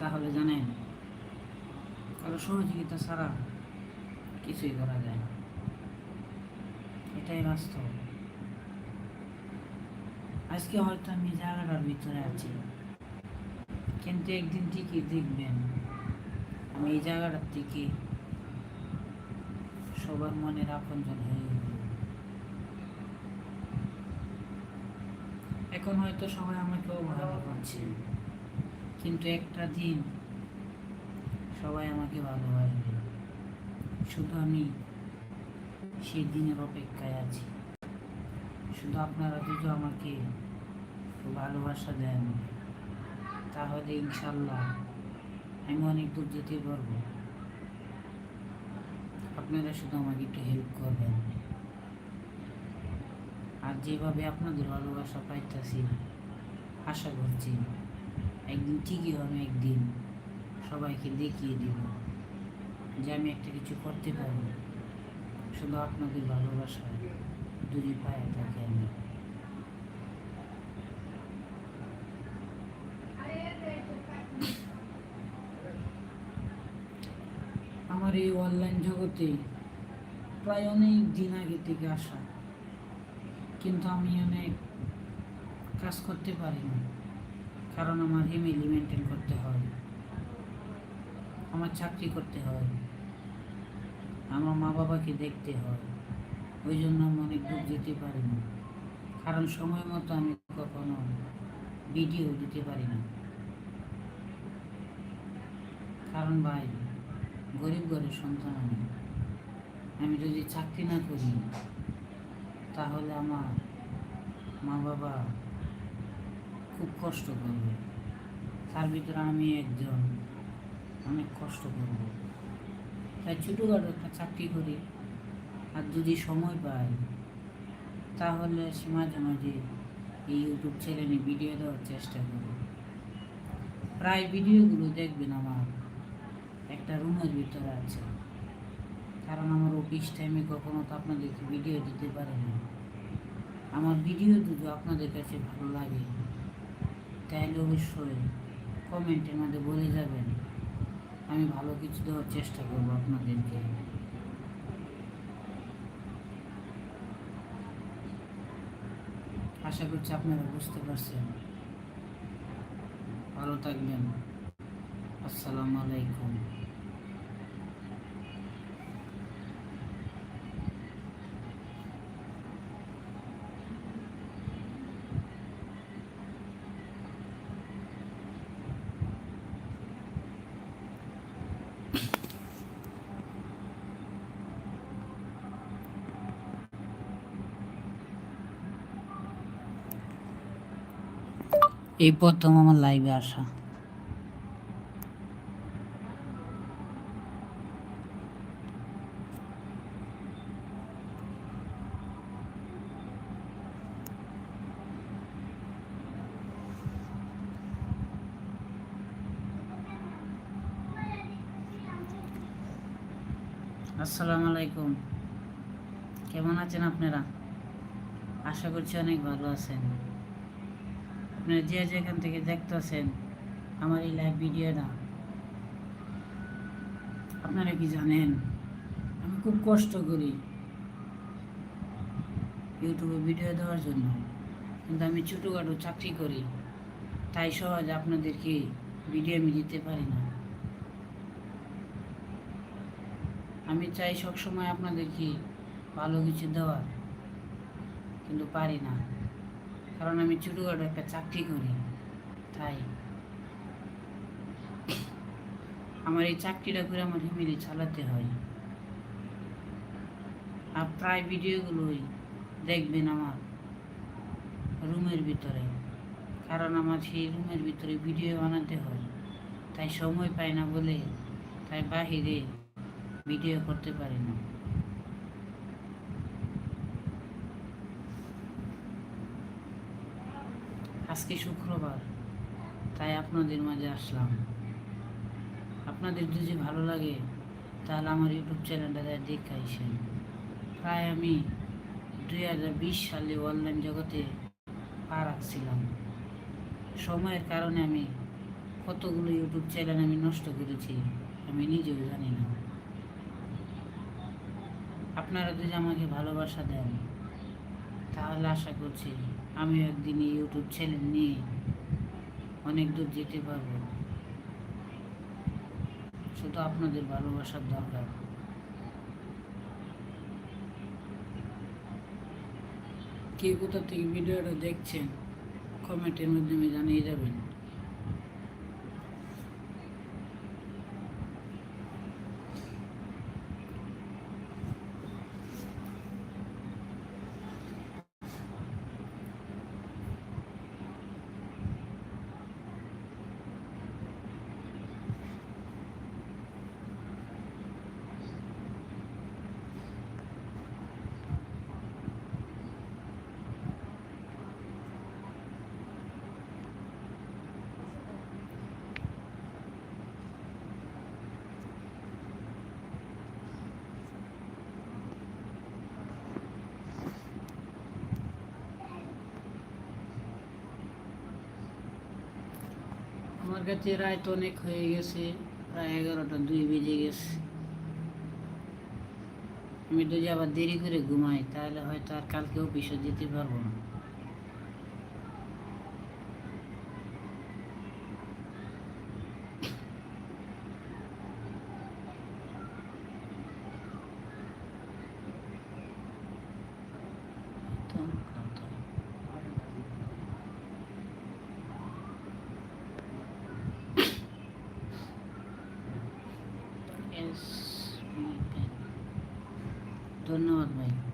তাহলে জানেন, কারও সহযোগিতা ছাড়া কিছুই করা যায় না। এটাই বাস্তব। আজকে হয়তো আমি জায়গাটার ভিতরে আছি, কিন্তু একদিন ঠিকই দেখবেন, আমি এই জায়গাটার থেকে সবার মনের আপনজন হয়ে এখন হয়তো সবাই আমাকে ভালো করছে। কিন্তু একটা দিন সবাই আমাকে ভালোবাসবে। শুধু আমি সেই দিনের অপেক্ষায় আছি। শুধু আপনারা যদি আমাকে ভালোবাসা দেন। তাহলে ইনশাল্লাহ আমি অনেক দূর যেতে পারব। আপনারা শুধু আমাকে একটু হেল্প করবেন। আর যেভাবে আপনাদের ভালোবাসা পাইতেছি, আশা করছি একদিন, ঠিকই হবে একদিন। সবাইকে দেখিয়ে দিব যে আমি একটা কিছু করতে পারব। শুধু আপনাদের ভালোবাসায় যদি পায়ে থাকি আমি। আমার এই অনলাইন জগতে প্রায় অনেক দিন আগে থেকে আসা। কিন্তু আমি অনেক কাজ করতে পারি না কারণ আমার ফ্যামিলি মেনটেন করতে হয়। আমার চাকরি করতে হয়। আমার মা বাবাকে দেখতে হয়। ওই জন্য আমি অনেক দূর যেতে পারি না। কারণ সময় মতো আমি কখনো ভিডিও দিতে পারি না। কারণ ভাই, গরিব ঘরের সন্তান আমি। আমি যদি চাকরি না করি, তাহলে আমার মা বাবা খুব কষ্ট করবে। তার ভিতরে আমি একজন অনেক কষ্ট করব। তাই ছোটোখাটো একটা চাকরি করি। আর যদি সময় পাই, তাহলে মাঝে মাঝে এই ইউটিউব চ্যানেলে ভিডিও দেওয়ার চেষ্টা করি। প্রায় ভিডিওগুলো দেখবেন আমার একটা রুমের ভিতরে আছে। কারণ আমার অফিস টাইমে কখনো তো আপনাদেরকে ভিডিও দিতে পারে না। আমার ভিডিও যদি আপনাদের কাছে ভালো লাগে তাহলে অবশ্যই কমেন্টের মধ্যে বলে যাবেন, আমি ভালো কিছু দেওয়ার চেষ্টা করব আপনাদেরকে। আশা করছি আপনারা বুঝতে পারছেন। ভালো থাকবেন। আসসালামু আলাইকুম। এই প্রথম আমার লাইভে আসা। আসসালামু আলাইকুম। কেমন আছেন আপনারা? আশা করছি অনেক ভালো আছেন। আপনারা যে যেখান থেকে দেখতেছেন, আমার এই লাইভ ভিডিওটা আপনারা কি জানেন? আমি খুব কষ্ট করি ইউটিউবে ভিডিও দেওয়ার জন্য। কিন্তু আমি ছোটোখাটো চাকরি করি, তাই সহজ আপনাদেরকে ভিডিও আমি দিতে পারি না। আমি চাই সবসময় আপনাদেরকে ভালো কিছু দেওয়ার, কিন্তু পারি না। কারণ আমি ছোটোখাটো একটা চাকরি করি, তাই। আমার এই চাকরিটা করে আমার ফ্যামিলি চালাতে হয়। আর প্রায় ভিডিওগুলোই দেখবেন আমার রুমের ভিতরে, কারণ আমার সেই রুমের ভিতরে ভিডিও বানাতে হয়। তাই সময় পাই না বলে তাই বাহিরে ভিডিও করতে পারি না। আজকে শুক্রবার, তাই আপনাদের মাঝে আসলাম। আপনাদের যদি ভালো লাগে, তাহলে আমার ইউটিউব চ্যানেলটা দেখে আইসেন প্রায় আমি দুই হাজার বিশ সালে অনলাইন জগতে পা রাখছিলাম। সময়ের কারণে আমি কতগুলো ইউটিউব চ্যানেল আমি নষ্ট করেছি, আমি নিজেও জানি না। আপনারা যদি আমাকে ভালোবাসা দেন, তাহলে আশা করছি আমি একদিন ইউটিউব চ্যানেল নিয়ে অনেক দূর যেতে পারব। শুধু আপনাদের ভালোবাসার দরকার। কে কোথা থেকে ভিডিওটা দেখছেন কমেন্টের মাধ্যমে জানিয়ে যাবেন। আমার কাছে রায় তো অনেক হয়ে গেছে প্রায় এগারোটা দুই বেজে গেছে। আমি যদি আবার দেরি করে ঘুমাই, তাহলে হয়তো আর কালকে অফিসে যেতে পারব না তো কথা। Yes, we can. ধন্যবাদ ভাই।